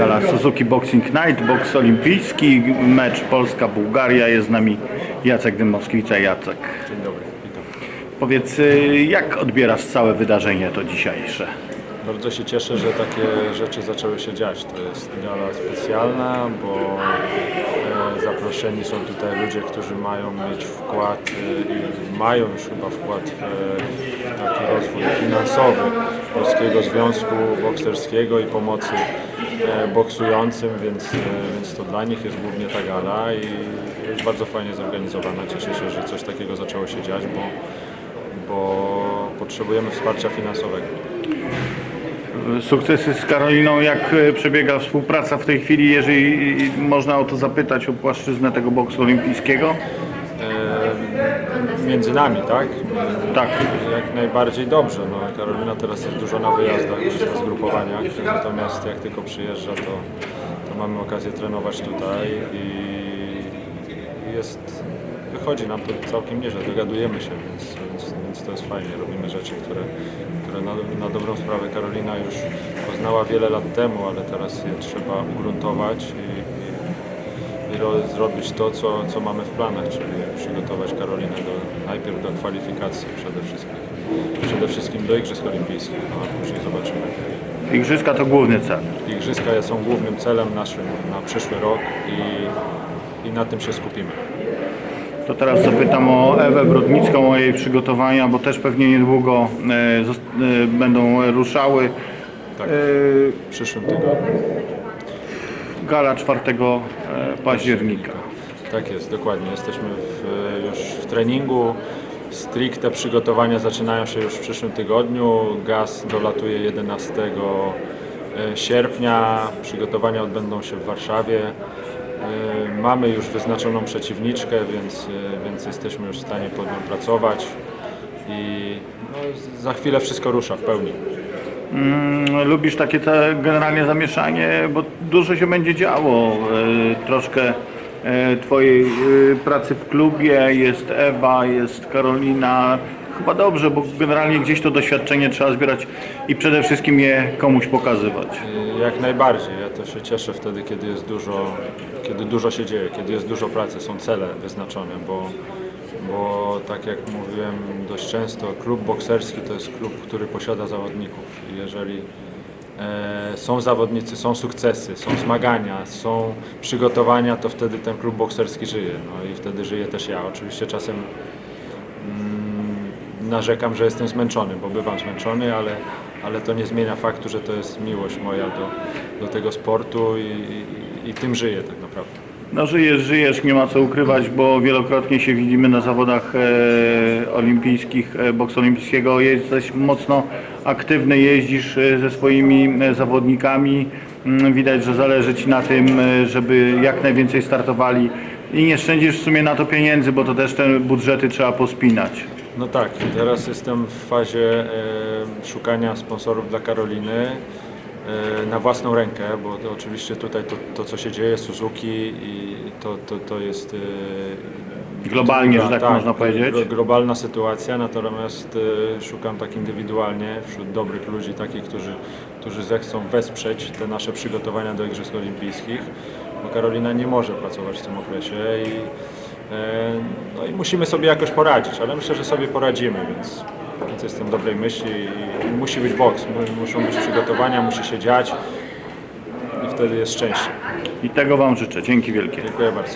Gala Suzuki Boxing Night, boks olimpijski, mecz Polska-Bułgaria. Jest z nami Jacek Dymowski. Witaj Jacek. Dzień dobry, witam. Powiedz, y, jak odbierasz całe wydarzenie to dzisiejsze? Bardzo się cieszę, że takie rzeczy zaczęły się dziać. To jest gala specjalna, bo e, zaproszeni są tutaj ludzie, którzy mają mieć wkład e, i mają już chyba wkład w, e, w taki rozwój finansowy Polskiego Związku Bokserskiego i pomocy boksującym, więc, e, więc to dla nich jest głównie ta gala i jest bardzo fajnie zorganizowana. Cieszę się, że coś takiego zaczęło się dziać, bo, bo potrzebujemy wsparcia finansowego. Sukcesy z Karoliną, jak y, przebiega współpraca w tej chwili, jeżeli można o to zapytać, o płaszczyznę tego boksu olimpijskiego? Między nami, tak? Tak. Jak najbardziej dobrze. No, Karolina teraz jest dużo na wyjazdach, jest na zgrupowaniach, natomiast jak tylko przyjeżdża, to, to mamy okazję trenować tutaj i jest, wychodzi nam to całkiem nieźle, dogadujemy się, więc, więc, więc to jest fajnie. Robimy rzeczy, które, które na, na dobrą sprawę Karolina już poznała wiele lat temu, ale teraz je trzeba ugruntować i, i, i ro, zrobić to, co, co mamy w planach, czyli przygotować Karolinę do, najpierw do kwalifikacji przede wszystkim. Przede wszystkim do Igrzysk Olimpijskich, no, a później zobaczymy. Igrzyska to główny cel. Igrzyska są głównym celem naszym na przyszły rok i, i na tym się skupimy. To teraz zapytam o Ewę Brodnicką, o jej przygotowania, bo też pewnie niedługo e, zost- e, będą ruszały. Tak, E, w przyszłym tygodniu. Gala 4 e, października. Tak jest, dokładnie. Jesteśmy w, już w treningu. Stricte przygotowania zaczynają się już w przyszłym tygodniu. Gaz dolatuje 11 sierpnia. Przygotowania odbędą się w Warszawie. E, Mamy już wyznaczoną przeciwniczkę, więc, e, więc jesteśmy już w stanie pod nią pracować. I no, za chwilę wszystko rusza w pełni. Mm, Lubisz takie te generalnie zamieszanie, bo dużo się będzie działo. E, Troszkę e, Twojej e, pracy w klubie, jest Ewa, jest Karolina. Chyba dobrze, bo generalnie gdzieś to doświadczenie trzeba zbierać i przede wszystkim je komuś pokazywać. Jak najbardziej. Ja to się cieszę wtedy, kiedy jest dużo, kiedy dużo się dzieje, kiedy jest dużo pracy, są cele wyznaczone, bo, bo tak jak mówiłem dość często, klub bokserski to jest klub, który posiada zawodników. Jeżeli e, są zawodnicy, są sukcesy, są zmagania, są przygotowania, to wtedy ten klub bokserski żyje. No i wtedy żyję też ja. Oczywiście czasem narzekam, że jestem zmęczony, bo bywam zmęczony, ale, ale to nie zmienia faktu, że to jest miłość moja do, do tego sportu i, i, i tym żyję tak naprawdę. No żyjesz, żyjesz, nie ma co ukrywać, bo wielokrotnie się widzimy na zawodach e, olimpijskich, e, boksu olimpijskiego. Jesteś mocno aktywny, jeździsz e, ze swoimi e, zawodnikami. Mm, Widać, że zależy Ci na tym, e, żeby jak najwięcej startowali i nie szczędzisz w sumie na to pieniędzy, bo to też te budżety trzeba pospinać. No tak, teraz jestem w fazie e, szukania sponsorów dla Karoliny na własną rękę, bo to oczywiście tutaj to, to co się dzieje, Suzuki i to, to, to jest e, Globalnie, że tak można powiedzieć. glo- Globalna sytuacja, natomiast e, szukam tak indywidualnie wśród dobrych ludzi, takich, którzy, którzy zechcą wesprzeć te nasze przygotowania do Igrzysk Olimpijskich, bo Karolina nie może pracować w tym okresie i, no i musimy sobie jakoś poradzić, ale myślę, że sobie poradzimy, więc, więc jestem dobrej myśli i musi być boks, mu- muszą być przygotowania, musi się dziać i wtedy jest szczęście. I tego Wam życzę. Dzięki wielkie. Dziękuję bardzo.